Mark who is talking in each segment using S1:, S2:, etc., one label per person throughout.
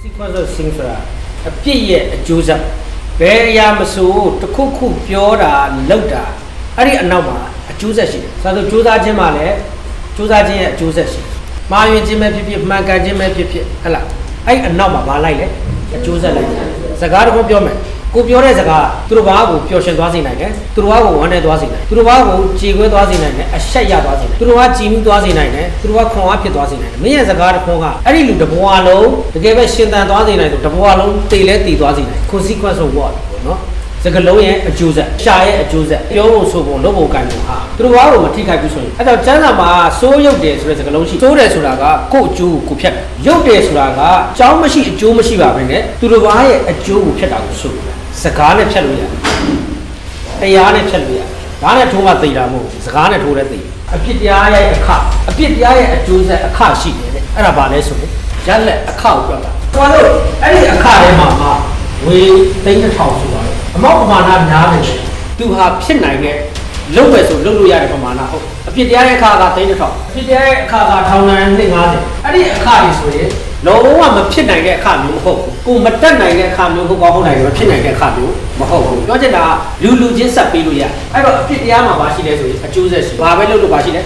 S1: consequence of sin ဆိုတာအပြစ်ရဲ့အကျိုးဆက်ဘယ်အရာမဆိုတစ်ခုခုပြောတာလုပ်တာအဲ့ဒီအနောက်မှာအကျိုးဆက်ရှိတယ်။ဆိုတော့ကြိုးစားခြင်းမှာလည်းကြိုးစားခြင်းရဲ့အကျိုးဆက်ရှိတယ်။မှားယွင်းခြင်းပဲဖြစ်ဖြစ်မှန်ကန်ခြင်းပဲဖြစ်ဖြစ်ဟဲ့လားအဲ့ဒီအနောက်မှာမလိုက်လေအကျိုးဆက်လိုက်တယ်။စကားတစ်ခုပြောမယ် ကိုပြောတဲ့စကားသူတို့ဘာကိုပျော်ရွှင်သွားစေနိုင်တယ်သူတို့ဘာကိုဝမ်းနည်းသွားစေနိုင်သူတို့ဘာကိုကြေခွဲသွားစေနိုင်တယ်အဆက်ရသွားစေနိုင်သူတို့ဘာကြည်မှုသွားစေနိုင်တယ်သူတို့ဘာခွန်အားဖြစ်သွားစေနိုင်တယ်မင်းရဲ့စကားတစ်ခုကအဲ့ဒီလူတစ်ဘဝလုံးတကယ်ပဲရှင်သန်သွားစေနိုင်တယ်တစ်ဘဝလုံးတည်လဲတည်သွားစေနိုင် consequence of what ပေါ့နော်စကလုံးရဲ့အကျိုးဆက်ရှာရဲ့အကျိုးဆက်ပြောဖို့ဆိုဖို့လုပ်ဖို့ကံဖို့ဟာသူတို့ဘာကိုမထိခိုက်ဘူးဆိုရင်အဲ့တော့ကျမ်းစာမှာစိုးရုပ်တယ်ဆိုတဲ့စကလုံးရှိစိုးတယ်ဆိုတာကကိုယ့်အကျိုးကိုကိုယ်ဖြတ်တယ်ရုပ်တယ်ဆိုတာကအကြောင်းမရှိအကျိုးမရှိပါဘဲနဲ့သူတို့ဘာရဲ့အကျိုးကိုဖြတ်တာကိုဆိုတယ် စကားနဲ့ဖြတ်လို့ရတယ်တရားနဲ့ဖြတ်လို့ရတယ်ဒါနဲ့ထိုးမှသိတာမဟုတ်ဘူးစကားနဲ့ထိုးတဲ့သိအပြစ်တရားရဲ့အခအပြစ်တရားရဲ့အကျိုးဆက်အခရှိတယ်တဲ့အဲ့ဒါဘာလဲဆိုရင်ရက်လက်အခကိုပြောတာဟောလို့အဲ့ဒီအခထဲမှာမှာဝေသိန်းတစ်ထောင်ဆိုတော့အမောက်ပမာဏများနေတယ်သူဟာဖြစ်နိုင်တဲ့ လုံးပဲဆိုလုံးလို့ရတဲ့ပမာဏဟုတ်အပြစ်တရားရဲ့အခါကသိန်းတစ်ထောင်အပြစ်တရားရဲ့အခါကထောင်ဒဏ်250အဲ့ဒီအခကြီးဆိုရင်လုံးဝမဖြစ်နိုင်တဲ့အခမျိုးမဟုတ်ဘူးကိုမတက်နိုင်တဲ့အခမျိုးဟုတ်ကောင်းဟုတ်နိုင်တယ်မဖြစ်နိုင်တဲ့အခမျိုးမဟုတ်ဘူးပြောချင်တာကလူလူချင်းဆက်ပြီးလို့ရအဲ့တော့အပြစ်တရားမှာပါရှိလဲဆိုရင်အကျိုးဆက်ရှိဘာပဲလုပ်လို့ပါရှိလဲ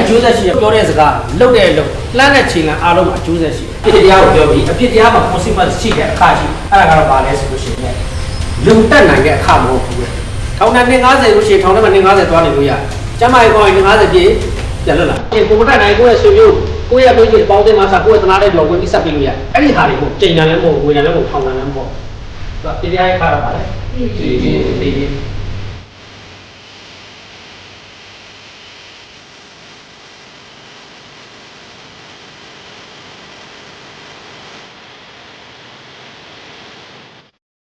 S1: အကျိုးဆက်ရှိတယ်ပြောတဲ့စကားလုပ်တဲ့လုပ်လှမ်းတဲ့ချိန်လအားလုံးမှာအကျိုးဆက်ရှိတယ်အပြစ်တရားကိုပြောပြီးအပြစ်တရားမှာ consequence ရှိတဲ့အခရှိအဲ့ဒါကတော့ဘာလဲဆိုလို့ရှိရင်လူတက်နိုင်တဲ့အခမဟုတ်ဘူးလေ ထောင်နဲ့50လို့ရှိရင်ထောင်ထဲမှာ50သွားနေလို့ရကျမ်းမာရေးကောင်းရင်50ပြည့်ပြန်လွတ်လာဒီကိုမတက်နိုင်ကိုယ့်ရဲ့ဆွေမျိုးကိုယ့်ရဲ့ပြည်ကြီးပေါင်းတင်မှာစားကိုယ့်ရဲ့တနာတဲ့တော်ဝင်ပြီးဆက်ပြီးလို့ရအဲ့ဒီဟာတွေကိုချိန်တယ်လည်းမဟုတ်ဝေတယ်လည်းမဟုတ်ထောင်တယ်လည်းမဟုတ်သူကတရားရဲ့ခါတော့ပါလေဒီဒီဒီ